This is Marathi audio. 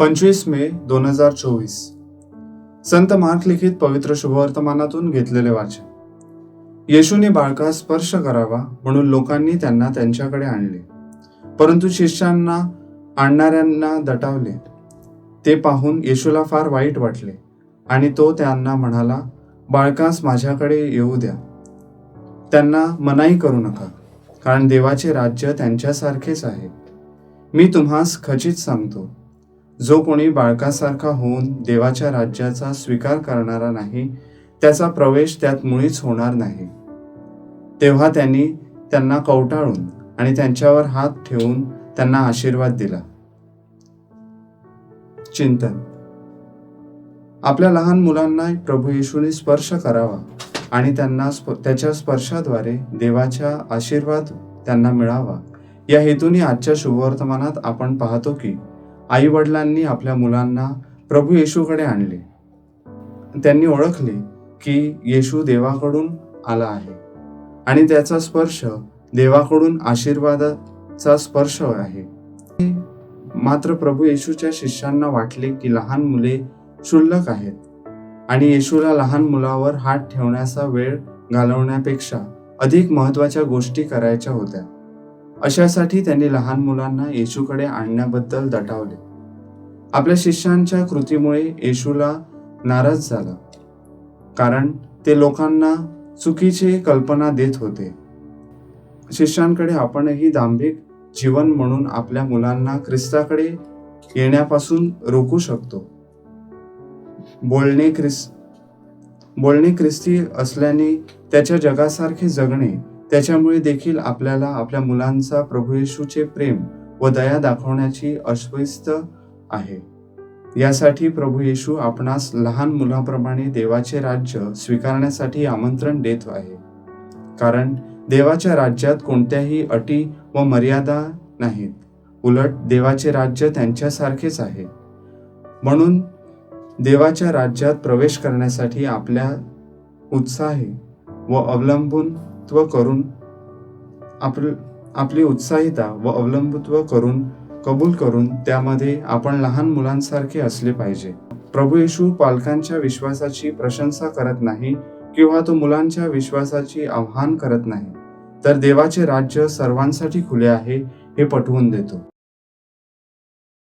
पंचवीस मे दोन हजार चोवीस. संत मार्क लिखित पवित्र शुभवर्तमानातून घेतलेले वाचन. येशूने बाळकास स्पर्श करावा म्हणून लोकांनी त्यांना त्यांच्याकडे आणले. परंतु शिष्यांना आणणाऱ्यांना दटावले. ते पाहून येशूला फार वाईट वाटले आणि तो त्यांना म्हणाला बाळकास माझ्याकडे येऊ द्या. त्यांना मनाई करू नका कारण देवाचे राज्य त्यांच्यासारखेच आहे. मी तुम्हास खचित सांगतो. जो कोणी बाळकासारखा होऊन देवाच्या राज्याचा स्वीकार करणारा नाही त्याचा प्रवेश त्यात मुळीच होणार नाही. तेव्हा त्यांनी त्यांना कवटाळून आणि त्यांच्यावर हात ठेवून त्यांना आशीर्वाद दिला. चिंतन. आपल्या लहान मुलांना प्रभू येशूने स्पर्श करावा आणि त्यांना स्प- त्याच्या स्पर्शाद्वारे देवाच्या आशीर्वाद त्यांना मिळावा. या हेतूने आजच्या शुभवर्तमानात आपण पाहतो की आईवडिलांनी आपल्या मुलांना प्रभू येशूकडे आणले. त्यांनी ओळखले की येशू देवाकडून आला आहे आणि त्याचा स्पर्श देवाकडून आशीर्वादाचा स्पर्श आहे. मात्र प्रभू येशूच्या शिष्यांना वाटले की लहान मुले क्षुल्लक आहेत आणि येशूला लहान मुलावर हात ठेवण्याचा वेळ घालवण्यापेक्षा अधिक महत्त्वाच्या गोष्टी करायच्या होत्या. अशासाठी त्यांनी लहान मुलांना येशूकडे आणण्याबद्दल दटावले. आपल्या शिष्यांच्या कृतीमुळे येशूला नाराज झाला. कारण ते लोकांना चुकीचे कल्पना देत होते. शिष्यांकडे आपणही दांभिक जीवन म्हणून आपल्या मुलांना ख्रिस्ताकडे येण्यापासून रोखू शकतो. बोलणे ख्रिस बोलणे ख्रिस्ती असल्याने त्याच्या जगासारखे जगणे त्याच्यामुळे देखील आपल्याला आपल्या मुलांचा प्रभू येशूचे प्रेम व दया दाखवण्याची अस्वस्थ आहे. यासाठी प्रभू येशू आपणास लहान मुलाप्रमाणे देवाचे राज्य स्वीकारण्यासाठी आमंत्रण देत आहे. कारण देवाच्या राज्यात कोणत्याही अटी व मर्यादा नाहीत. उलट देवाचे राज्य त्यांच्यासारखेच आहे. म्हणून देवाच्या राज्यात प्रवेश करण्यासाठी आपल्या उत्साही व अवलंबून अवलंबूत्व करून आपल आपली उत्साहिता व अवलंबित्व करून कबूल करून त्यामध्ये आपण लहान मुलांसारखे असले पाहिजे. प्रभू येशू पालकांच्या विश्वासाची प्रशंसा करत नाही किंवा तो मुलांच्या विश्वासाची आव्हान करत नाही तर देवाचे राज्य सर्वांसाठी खुले आहे हे पटवून देतो.